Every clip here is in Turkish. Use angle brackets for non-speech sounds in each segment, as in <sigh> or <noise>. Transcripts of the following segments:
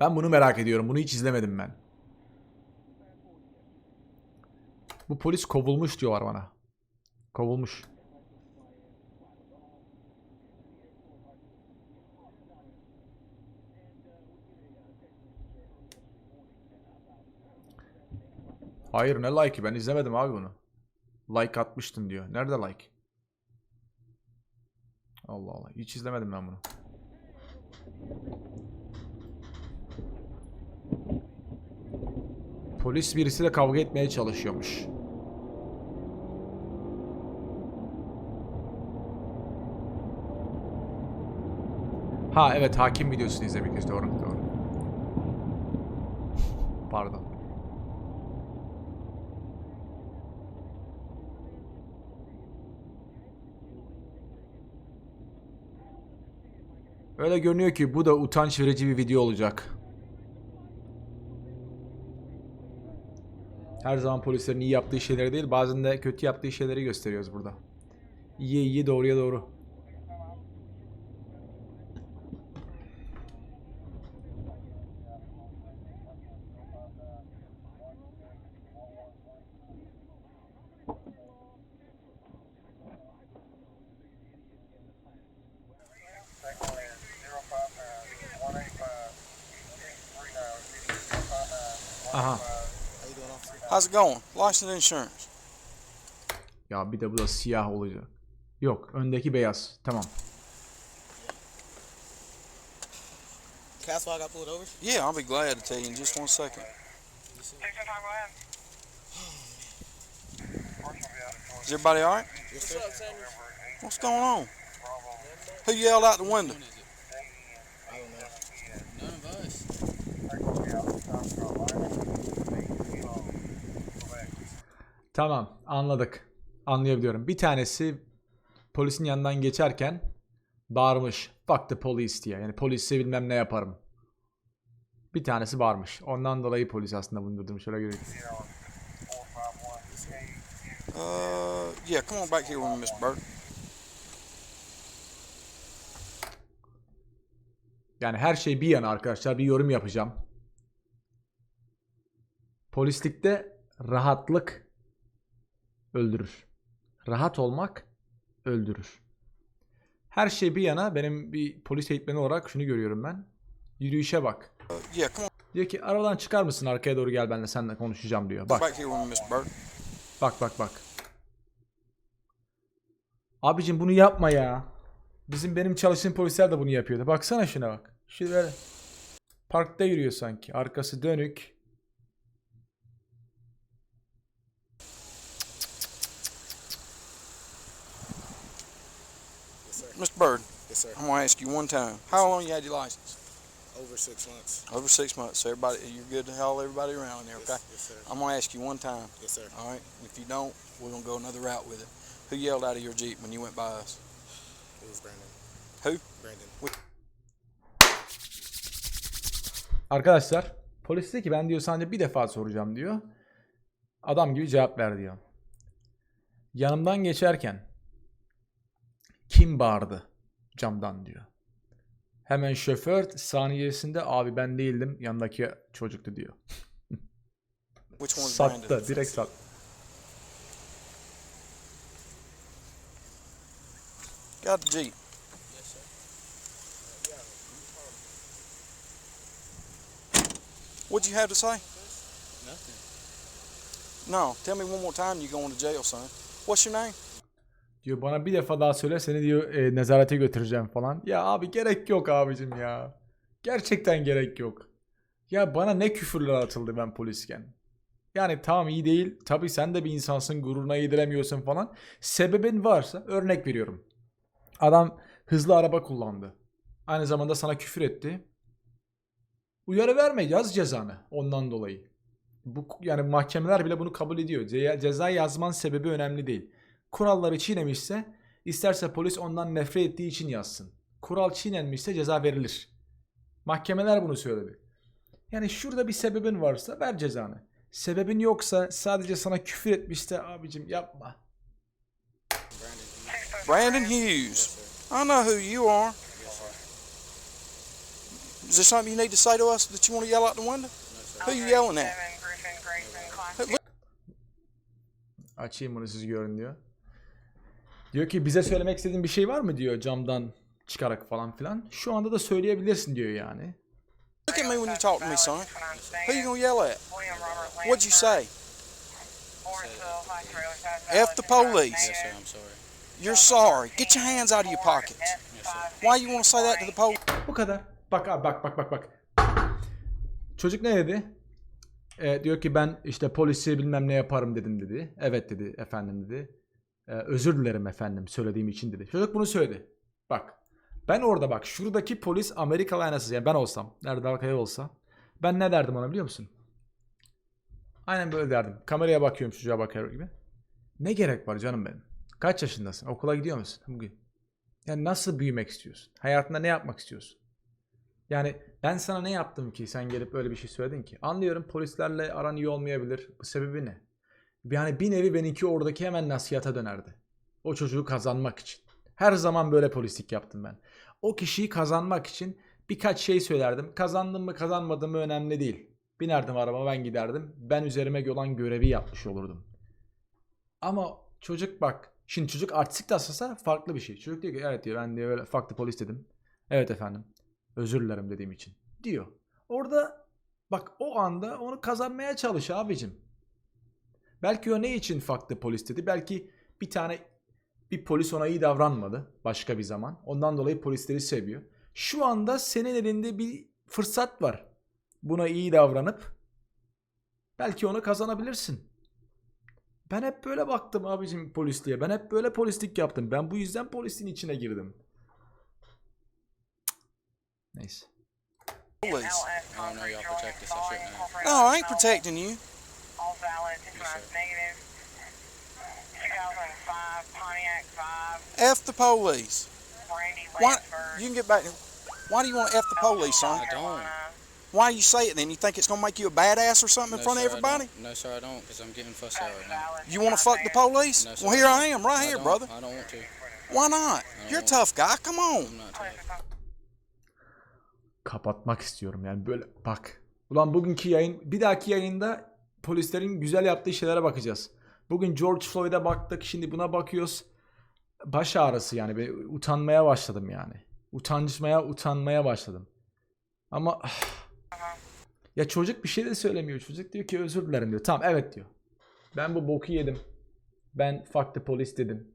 Ben bunu merak ediyorum. Bunu hiç izlemedim ben. Bu polis kovulmuş diyorlar bana. Kovulmuş. Hayır ne like'ı ben izlemedim abi bunu. Like atmıştın diyor. Nerede like? Allah Allah. Hiç izlemedim ben bunu. Polis birisiyle kavga etmeye çalışıyormuş. Ha evet hakim videosunu izlemek doğru doğru. <laughs> Pardon. Öyle görünüyor ki bu da utanç verici bir video olacak. Her zaman polislerin iyi yaptığı şeyleri değil, bazen de kötü yaptığı şeyleri gösteriyoruz burada. İyi iyi, doğruya doğru. How's it going? License and insurance. Ya bir de bu da siyah olacak. Yok, öndeki beyaz. Tamam. Castle, I got pulled over. Yeah, I'll be glad to tell you in just one second. Is everybody all right? Yes, sir. What's going on? Who yelled out the window? I don't know. None of us. Tamam, anladık. Anlayabiliyorum. Bir tanesi polisin yanından geçerken bağırmış. Fuck the police diye. Yani polisi bilmem ne yaparım. Bir tanesi bağırmış. Ondan dolayı polis aslında bunu durdurmuş. Şöyle göreyim. Uh, yeah, come on back here with me, Miss Burke. Yani her şey bir yana arkadaşlar. Bir yorum yapacağım. Polislikte rahatlık öldürür. Rahat olmak öldürür. Her şey bir yana benim bir polis eğitmeni olarak şunu görüyorum ben. Yürüyüşe bak. Yeah, come on Diyor ki arabadan çıkar mısın arkaya doğru gel benimle seninle konuşacağım diyor. Bak bak bak bak. Abicim bunu yapma ya. Bizim benim çalıştığım polisler de bunu yapıyordu. Baksana şuna bak. Böyle. Parkta yürüyor sanki. Arkası dönük. Miss Bird, Yes, sir. I'm gonna ask you one time. How long you had your license? Over six months. Over six months. So everybody, you're good to haul everybody around there, okay? Yes, yes, sir. I'm gonna ask you one time. Yes, sir. All right. If you don't, we're gonna go another route with it. Who yelled out of your jeep when you went by us? It was Brandon. Who? Brandon. Arkadaşlar polis dedi ki ben diyor sadece bir defa soracağım diyor. Adam gibi cevap ver diyor. Yanımdan geçerken kim bağırdı camdan diyor. Hemen şoför saniyesinde abi ben değildim yanındaki çocuktu diyor. Sattı Brandon? direkt sattı. Got the jeep. Yes, sir. What'd you have to say? Nothing. No. Tell me one more time you going to jail, son. What's your name? Diyor bana bir defa daha söyle seni diyor e, nezarete götüreceğim falan. Ya abi gerek yok abicim ya. Gerçekten gerek yok. Ya bana ne küfürler atıldı ben polisken. Yani tamam iyi değil. Tabii sen de bir insansın gururuna yediremiyorsun falan. Sebebin varsa örnek veriyorum. Adam hızlı araba kullandı. Aynı zamanda sana küfür etti. Uyarı verme yaz cezanı ondan dolayı. Bu yani mahkemeler bile bunu kabul ediyor. Ce- Ceza yazman sebebi önemli değil. Kuralları çiğnemişse isterse polis ondan nefret ettiği için yazsın. Kural çiğnenmişse ceza verilir. Mahkemeler bunu söyledi. Yani şurada bir sebebin varsa ver cezanı. Sebebin yoksa sadece sana küfür etmişse abicim yapma. Brandon Hughes. I know who you are. Is there something you need to say to us that you want to yell out the window? Who you yelling at? Açayım bunu siz görün diyor. Diyor ki bize söylemek istediğin bir şey var mı diyor camdan çıkarak falan filan. Şu anda da söyleyebilirsin diyor yani. Look at me when you talk to me, son. Who you gonna yell at? What'd you say? F the police. Yes, sir. I'm sorry. You're sorry. Get your hands out of your pockets. Why you want to say that to the police? Bu kadar. Bak abi bak bak bak bak. Çocuk ne dedi? E, diyor ki ben işte polisi bilmem ne yaparım dedim dedi. Evet dedi efendim dedi. E, özür dilerim efendim söylediğim için dedi. Çocuk bunu söyledi. Bak ben orada bak şuradaki polis Amerikalı aynasız yani ben olsam. Nerede Alkaya olsa. Ben ne derdim ona biliyor musun? Aynen böyle derdim. Kameraya bakıyorum çocuğa bakıyor gibi. Ne gerek var canım benim? Kaç yaşındasın? Okula gidiyor musun bugün? Yani nasıl büyümek istiyorsun? Hayatında ne yapmak istiyorsun? Yani ben sana ne yaptım ki sen gelip öyle bir şey söyledin ki? Anlıyorum polislerle aran iyi olmayabilir. Bu sebebi ne? Yani bir nevi benimki oradaki hemen nasihata dönerdi. O çocuğu kazanmak için. Her zaman böyle polislik yaptım ben. O kişiyi kazanmak için birkaç şey söylerdim. Kazandım mı kazanmadım mı önemli değil. Binerdim arabama ben giderdim. Ben üzerime olan görevi yapmış olurdum. Ama çocuk bak. Şimdi çocuk artistik de aslında farklı bir şey. Çocuk diyor ki evet diyor ben diyor öyle farklı polis dedim. Evet efendim. Özür dilerim dediğim için. Diyor. Orada bak o anda onu kazanmaya çalış abicim. Belki o ne için farklı polis dedi. Belki bir tane bir polis ona iyi davranmadı başka bir zaman. Ondan dolayı polisleri seviyor. Şu anda senin elinde bir fırsat var. Buna iyi davranıp belki onu kazanabilirsin. Ben hep böyle baktım abicim polisliğe. Ben hep böyle polislik yaptım. Ben bu yüzden polisin içine girdim. Neyse. Police. I don't know y'all protect us. I shouldn't have. No, I ain't protecting you. All valid, two Yes, times negative. 2005 Pontiac 5, F the police. Why? You can get back. Why do you want to F the police, son? I don't. Why do you say it then? You think it's gonna make you a badass or something in front of sir, I everybody? No, sir, I don't, because I'm getting fussed at right now. You want to fuck the police? No, sir. Well, here I am, right I here, brother. I don't want to. Why not? You're a tough guy. Come on. I'm not tough. kapatmak istiyorum yani böyle bak. Ulan bugünkü yayın bir dahaki yayında polislerin güzel yaptığı şeylere bakacağız. Bugün George Floyd'a baktık şimdi buna bakıyoruz. Baş ağrısı yani ben utanmaya başladım yani. Utancmaya utanmaya başladım. Ama <sighs> ya çocuk bir şey de söylemiyor. Çocuk diyor ki özür dilerim diyor. Tamam evet diyor. Ben bu boku yedim. Ben farklı polis dedim.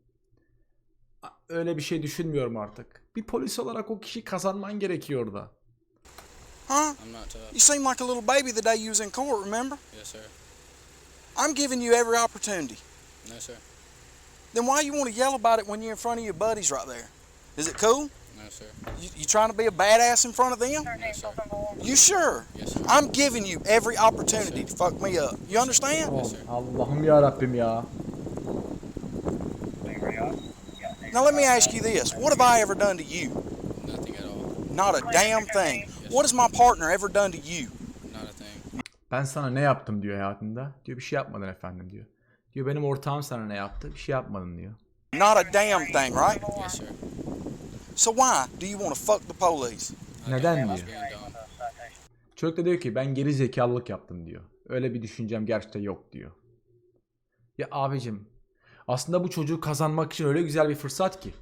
Öyle bir şey düşünmüyorum artık. Bir polis olarak o kişi kazanman gerekiyor orada. Huh? I'm not tough. You seem like a little baby the day you was in court, remember? Yes, sir. I'm giving you every opportunity. No, sir. Then why you want to yell about it when you're in front of your buddies right there? Is it cool? No, sir. You, you trying to be a badass in front of them? No, sir. You sure? Yes, sir. I'm giving you every opportunity to fuck me up. You understand? Yes, sir. Allah'ım ya Rabbim ya. Now let me ask you this: What have I ever done to you? Nothing at all. Not a damn thing. What has my partner ever done to you? Ben sana ne yaptım diyor hayatında. Diyor bir şey yapmadın efendim diyor. Diyor benim ortağım sana ne yaptı? Bir şey yapmadın diyor. Not a damn thing, right? Yes, sir. So why do you want to fuck the police? Neden diyor. Çocuk da diyor ki ben geri zekalılık yaptım diyor. Öyle bir düşüncem gerçekten yok diyor. Ya abicim aslında bu çocuğu kazanmak için öyle güzel bir fırsat ki.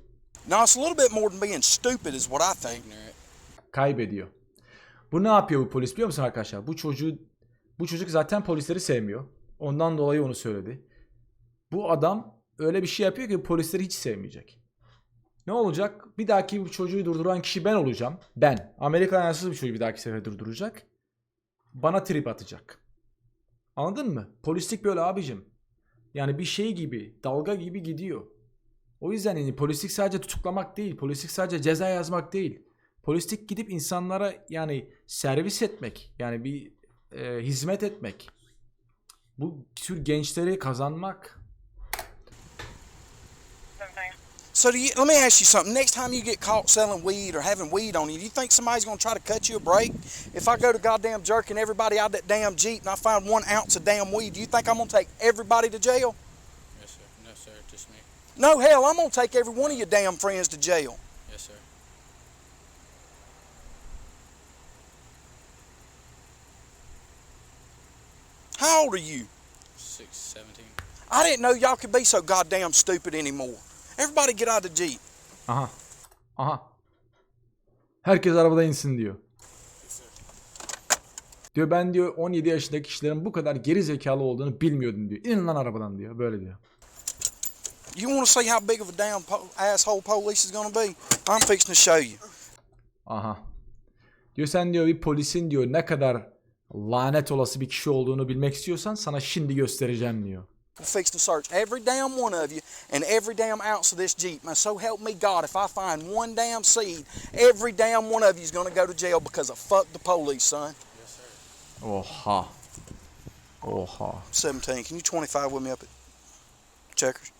No, it's a little bit more than being stupid, is what I think. Kaybediyor. Bu ne yapıyor bu polis biliyor musun arkadaşlar? Bu çocuğu bu çocuk zaten polisleri sevmiyor. Ondan dolayı onu söyledi. Bu adam öyle bir şey yapıyor ki polisleri hiç sevmeyecek. Ne olacak? Bir dahaki bu çocuğu durduran kişi ben olacağım. Ben. Amerika ayansız bir çocuğu bir dahaki sefer durduracak. Bana trip atacak. Anladın mı? Polislik böyle abicim. Yani bir şey gibi, dalga gibi gidiyor. O yüzden yani polislik sadece tutuklamak değil, polislik sadece ceza yazmak değil. Polislik gidip insanlara yani servis etmek, yani bir e, hizmet etmek. Bu tür gençleri kazanmak. So do you, let me ask you something. Next time you get caught selling weed or having weed on you, do you think somebody's gonna try to cut you a break? If I go to goddamn jerking everybody out of that damn jeep and I find one ounce of damn weed, do you think I'm gonna take everybody to jail? Yes, sir. No, sir. Just me. No, hell, I'm gonna take every one of your damn friends to jail. Yes, sir. How old are you? Six, 17. I didn't know y'all could be so goddamn stupid anymore. Everybody get out of the Jeep. Aha. Aha. Herkes arabada insin diyor. Diyor ben diyor 17 yaşındaki kişilerin bu kadar geri zekalı olduğunu bilmiyordum diyor. İnin lan arabadan diyor. Böyle diyor. You want to see how big of a damn po- asshole police is going to be? I'm fixing to show you. Aha. Diyor sen diyor bir polisin diyor ne kadar lanet olası bir kişi olduğunu bilmek istiyorsan sana şimdi göstereceğim diyor. Fixing to search every damn one of you and every damn ounce of this Jeep. Now, so help me God, if I find one damn seed, every damn one of you is going to go to jail because of fuck the police, son. Oha. Oha. 17. Can you 25 with me up at Checkers?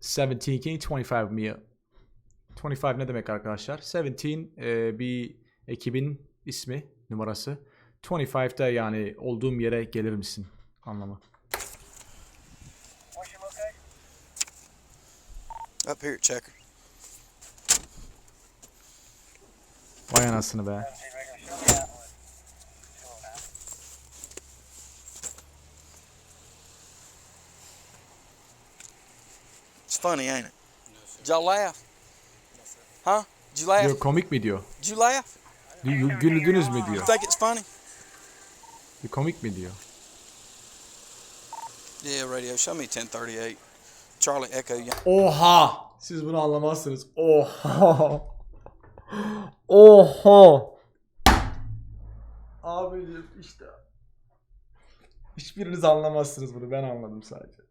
17 can you 25 me? 25 ne demek arkadaşlar? 17 e, bir ekibin ismi, numarası. 25'da yani olduğum yere gelir misin anlamı. Up here at Checkers. Vay anasını be. It's funny, ain't it? Did y'all laugh? Huh? Did you laugh? Diyor komik mi diyor? Did you laugh? Diyor, Güldünüz mü diyor. You think it's funny? Bir komik mi diyor? Yeah, radio. Show me 1038. Charlie Echo. Oha! Siz bunu anlamazsınız. Oha! <laughs> Oha! Abicim işte. Hiçbiriniz anlamazsınız bunu. Ben anladım sadece.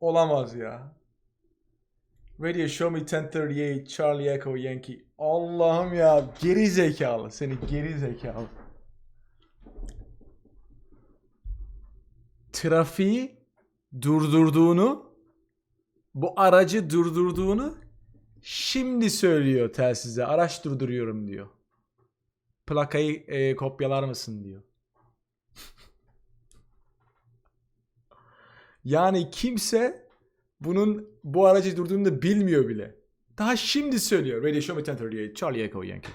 Olamaz ya. Radio Show Me 1038 Charlie Echo Yankee. Allah'ım ya. Geri zekalı. Seni geri zekalı. Trafiği durdurduğunu bu aracı durdurduğunu şimdi söylüyor telsize. Araç durduruyorum diyor. Plakayı e, kopyalar mısın diyor. <laughs> yani kimse bunun bu aracı durduğunu da bilmiyor bile. Daha şimdi söylüyor. Radio Show Me 1038 Charlie Echo Yankee.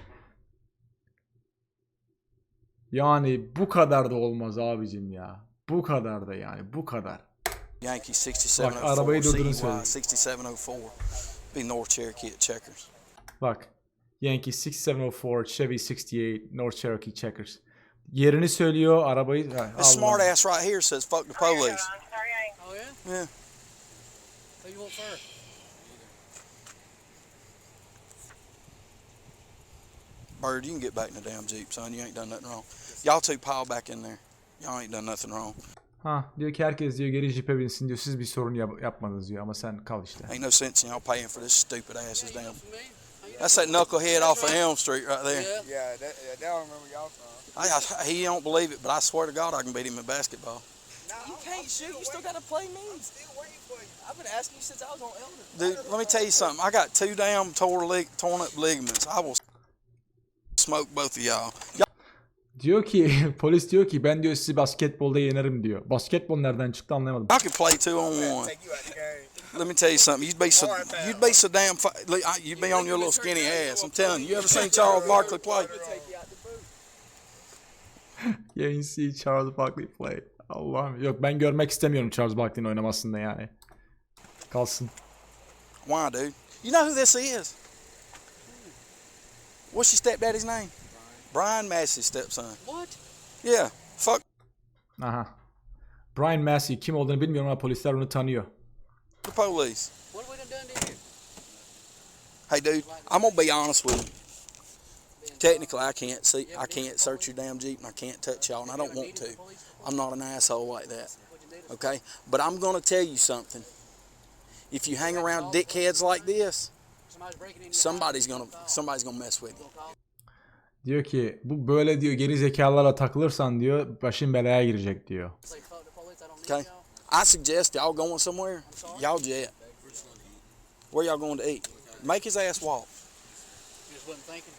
Yani bu kadar da olmaz abicim ya. Bu kadar da yani bu kadar. Yankee 6704. Bak, arabayı durdurun CY söyle. 6704. Be North Cherokee at Checkers. Bak. Yankee 6704, Chevy 68, North Cherokee Checkers. Yerini söylüyor, arabayı... This smart ass right here says fuck the police. John, 38. Oh, yeah? Yeah. Who you want first? Bird, you can get back in the damn Jeep, son. You ain't done nothing wrong. Y'all two pile back in there. Y'all ain't done nothing wrong. Ha diyor ki herkes diyor geri jipe binsin diyor. Siz bir sorun yap- yapmadınız diyor ama sen kal işte. Ain't no sense in y'all paying for this stupid ass's damn. Me? That's that knucklehead off of Elm Street right there. Yeah. Yeah, that, yeah, they don't remember y'all from. I, I, he don't believe it, but I swear to God I can beat him in basketball. You can't shoot. You still gotta play me. I've been asking you since I was on Elder. Dude, let me tell you something. I got two damn tore lig- torn up ligaments. I will smoke both of y'all. Diyor ki <laughs> polis diyor ki ben diyor sizi basketbolda yenerim diyor. Basketbol nereden çıktı anlayamadım. I could play two on one. Let me tell you something. You'd be so you'd be so damn. You'd be on your little skinny ass. I'm telling you. You ever seen Charles Barkley play? <laughs> Yeah, you see Charles Barkley play. Allah'ım. Yok ben görmek istemiyorum Charles Barkley'nin oynamasını da yani. Kalsın. Why, dude? You know who this is? What's your stepdaddy's name? Brian Massey's stepson. What? Yeah. Fuck Aha. Brian Massey kim olduğunu bilmiyorum ama polisler onu tanıyor. the police. What have we done done to you? Hey, dude. I'm gonna be honest with you. Technically, I can't see. I can't search your damn jeep, and I can't touch y'all, and I don't want to. I'm not an asshole like that. Okay, but I'm gonna tell you something. If you hang around dickheads like this, Somebody's breaking into your somebody's gonna somebody's gonna mess with you. Diyor ki bu böyle diyor geri zekalarla takılırsan diyor başın belaya girecek diyor. Okay. I suggest y'all going somewhere. Y'all jet. Where y'all going to eat? Make his ass walk. You just wasn't thinking.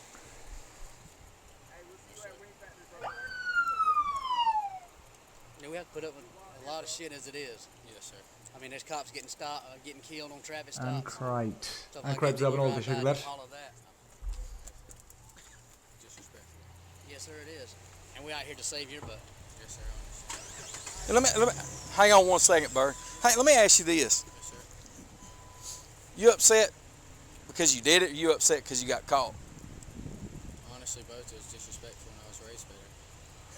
Yeah, we have to put up with a lot of shit as it is. Yes, sir. I mean, there's cops getting stopped, uh, getting killed on traffic stops. Ankrite. stuff like Ankrite Yes, sir, it is. And we out here to save your butt. And let me let me hang on one second, Bird. Hey, let me ask you this. Yes, sir. You upset because you did it, or you upset because you got caught? Honestly, both it was disrespectful when I was raised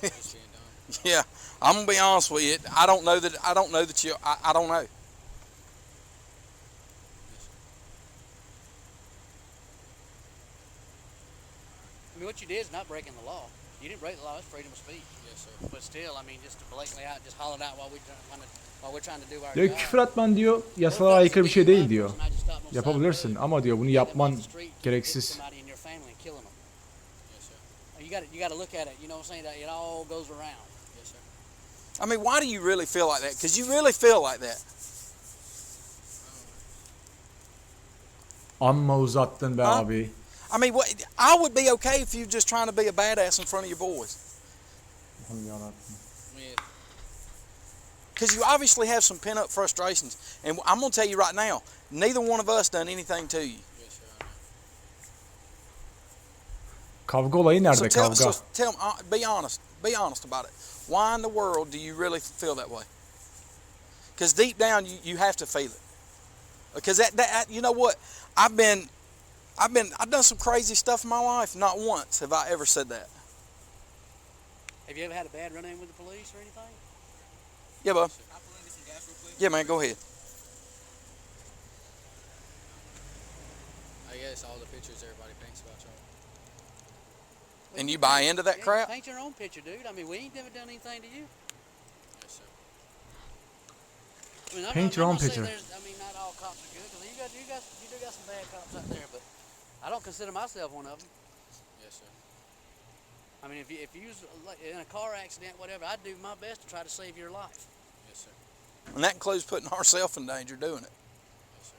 better. <laughs> Just being dumb. Yeah, I'm gonna be honest with you. I don't know that I don't know that you. I, I don't know. I mean, what you did is not breaking the law. You didn't break the law. It's freedom of speech. Yes, sir. But still, I mean, just to blatantly out, just hollering out while we trying to, while we're trying to do our Diyor job. küfür atman diyor yasalara aykırı bir şey değil diyor. Yapabilirsin ama diyor bunu yapman gereksiz. Yes, Yes, sir. You got to you got to look at it. You know what I'm saying? That it all goes around. Yes, sir. I mean, why do you really feel like that? Because you really feel like that. Amma uzattın be Ha? abi. I mean, what? I would be okay if you're just trying to be a badass in front of your boys. Because you obviously have some pent up frustrations. And I'm going to tell you right now, neither one of us done anything to you. yes, sir. I know. Kavga olayı nerede so tell, kavga? so tell me, uh, be honest. Be honest about it. Why in the world do you really feel that way? Because deep down, you, you have to feel it. Because that, that, you know what? I've been, I've been, I've done some crazy stuff in my life. Not once have I ever said that. Have you ever had a bad run-in with the police or anything? Yeah, bub. Can I pull in get some gas real quick? Yeah, man. Go ahead. I guess all the pictures everybody paints about y'all. And you buy into that Yeah, crap? Paint your own picture, dude. I mean, we ain't never done anything to you. Yes, sir. I mean, I'm Paint your I'm own picture. I mean, not all cops are good. 'cause you got, you got, you do got some bad cops out there, but I don't consider myself one of them. Yes, sir. I mean, if you if you was in a car accident, whatever, I'd do my best to try to save your life. Yes, sir. And that includes putting ourselves in danger doing it. Yes, sir.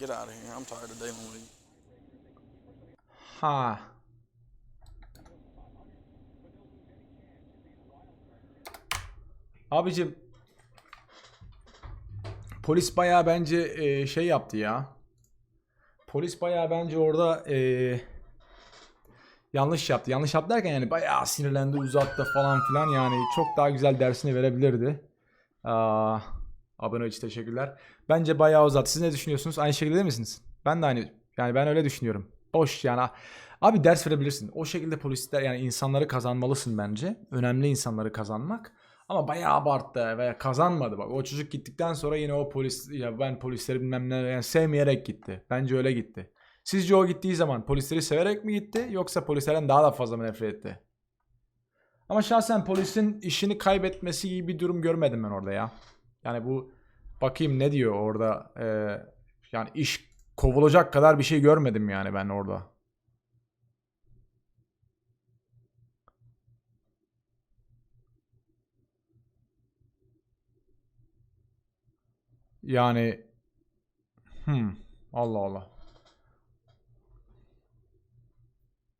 Get out of here. I'm tired of dealing with you. Ha. Abicim polis bayağı bence e, şey yaptı ya. Polis bayağı bence orada e, yanlış yaptı. Yanlış yaptı derken yani bayağı sinirlendi, uzattı falan filan yani çok daha güzel dersini verebilirdi. Aa, abone için teşekkürler. Bence bayağı uzattı. Siz ne düşünüyorsunuz? Aynı şekilde değil misiniz? Ben de aynı yani ben öyle düşünüyorum. Boş yani. Abi ders verebilirsin. O şekilde polisler yani insanları kazanmalısın bence. Önemli insanları kazanmak. Ama bayağı abarttı veya kazanmadı bak. O çocuk gittikten sonra yine o polis ya ben polisleri bilmem ne yani sevmeyerek gitti. Bence öyle gitti. Sizce o gittiği zaman polisleri severek mi gitti yoksa polislerden daha da fazla mı nefret etti? Ama şahsen polisin işini kaybetmesi gibi bir durum görmedim ben orada ya. Yani bu bakayım ne diyor orada. Ee, yani iş kovulacak kadar bir şey görmedim yani ben orada. Yani hmm, Allah Allah.